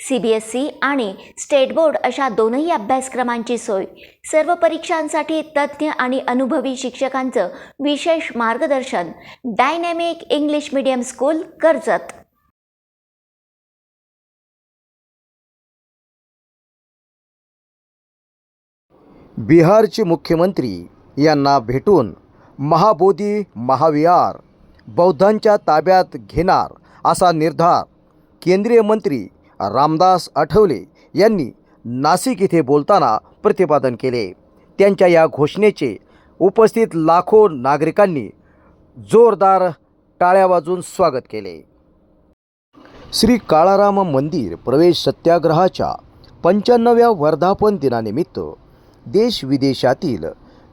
C B S E आणि state board अशा दोनही अभ्यासक्रमांची सोय. सर्व परीक्षांसाठी तज्ज्ञ आणि अनुभवी शिक्षकांचं विशेष मार्गदर्शन. Dynamic English medium school Karjat. बिहारचे मुख्यमंत्री यांना भेटून महाबोधी महाविहार बौद्धांच्या ताब्यात घेणार असा निर्धार केंद्रीय मंत्री रामदास आठवले यांनी नाशिक येथे बोलताना प्रतिपादन केले. त्यांच्या या घोषणेचे उपस्थित लाखो नागरिकांनी जोरदार टाळ्या वाजून स्वागत केले. श्री काळाराम मंदिर प्रवेश सत्याग्रहाच्या पंच्याण्णव्या वर्धापन दिनानिमित्त देश विदेशातील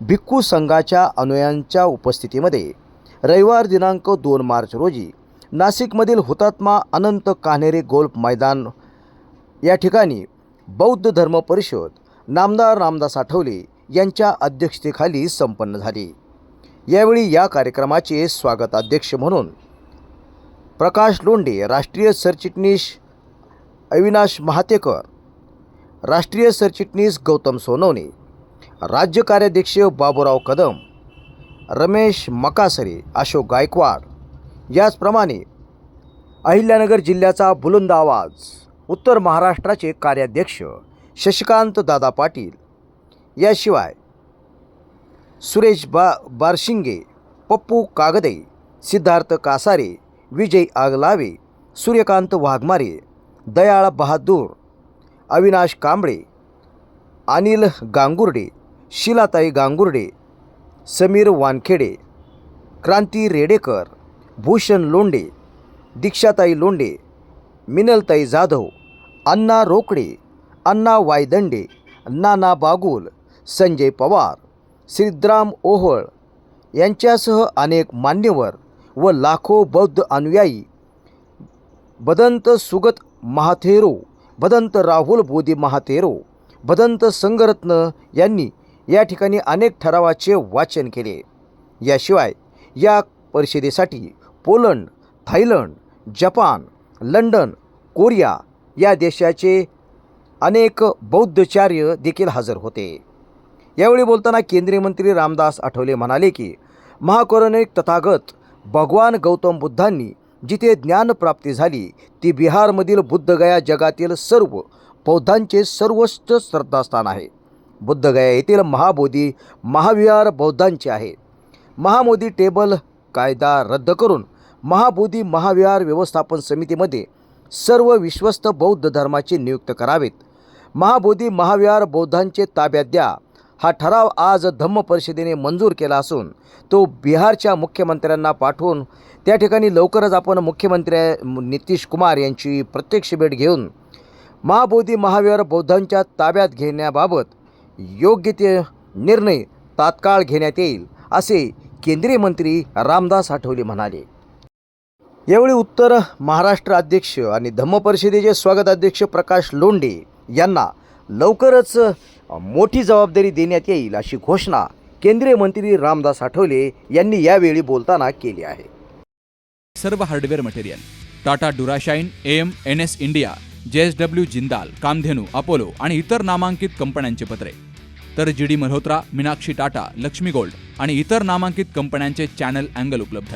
भिक्खू संघाच्या अनुयांच्या उपस्थितीमध्ये रविवार दिनांक दोन मार्च रोजी नाशिकमधील हुतात्मा अनंत कान्हेरे गोल्फ मैदान या ठिकाणी बौद्ध धर्म परिषद नामदार रामदास आठवले यांच्या अध्यक्षतेखाली संपन्न झाली. यावेळी या कार्यक्रमाचे स्वागताध्यक्ष म्हणून प्रकाश लोंढे राष्ट्रीय सरचिटणीस अविनाश महातेकर राष्ट्रीय सरचिटणीस गौतम सोनवणे राज्य कार्याध्यक्ष बाबूराव कदम रमेश मकासरे अशोक गायकवाड याचप्रमाणे अहिल्यानगर जिल्ह्याचा बुलंद आवाज उत्तर महाराष्ट्राचे कार्याध्यक्ष शशिकांत दादा पाटील. याशिवाय सुरेश बा बारशिंगे पप्पू कागदे सिद्धार्थ कासारे विजय आगलावे सूर्यकांत वाघमारे दयाळ बहादूर अविनाश कांबळे अनिल गांगुर्डे शिलाताई गांगुर्डे समीर वानखेडे क्रांती रेडेकर भूषण लोंडे दीक्षाताई लोंडे मिनलताई जाधव अण्णा रोकडे अण्णा वायदंडे नाना बागुल संजय पवार सिद्धराम ओहळ यांच्यासह अनेक मान्यवर व लाखो बौद्ध अनुयायी बदंत सुगत महाथेरो बदंत राहुल बोधी महाथेरो बदंत संगरत्न यांनी या ठिकाणी अनेक ठरावाचे वाचन केले. याशिवाय या परिषदेसाठी Poland Thailand Japan London Korea या देशाचे अनेक बौद्धचार्य देखील हजर होते. यावेळी बोलताना केंद्रीय मंत्री रामदास आठवले म्हणाले की महाकौरनिक तथागत भगवान गौतम बुद्धांनी जिथे ज्ञानप्राप्ती झाली ती बिहारमधील बुद्धगया जगातील सर्व बौद्धांचे सर्वोच्च श्रद्धास्थान आहे. बुद्धगया येथील महाबोधी महाविहार बौद्धांचे आहे. महामोदी टेबल कायदा रद्द करून महाबोधी महाविहार व्यवस्थापन समितीमध्ये सर्व विश्वस्त बौद्ध धर्माचे नियुक्त करावेत. महाबोधी महाविहार बौद्धांचे ताब्यात द्या. हा ठराव आज धम्म परिषदेने मंजूर केला असून तो बिहारच्या मुख्यमंत्र्यांना पाठवून त्या ठिकाणी लवकरच आपण मुख्यमंत्री नितीश कुमार यांची प्रत्यक्ष भेट घेऊन महाबोधी महाविहार बौद्धांच्या ताब्यात घेण्याबाबत योग्य ते निर्णय तात्काळ घेण्यात येईल असे केंद्रीय मंत्री रामदास आठवले म्हणाले. यावेळी उत्तर महाराष्ट्र अध्यक्ष आणि धम्म परिषदेचे स्वागत अध्यक्ष प्रकाश लोंढे यांना लवकरच मोठी जबाबदारी देण्यात येईल अशी घोषणा केंद्रीय मंत्री रामदास आठवले यांनी यावेळी बोलताना केली आहे. सर्व hardware material Tata Durashine M N S India J S W Jindal Kamdhenu Apollo आणि इतर नामांकित कंपन्यांचे पत्रे. तर G D Malhotra Meenakshi Tata Laxmi gold आणि इतर नामांकित कंपन्यांचे चॅनल अँगल उपलब्ध.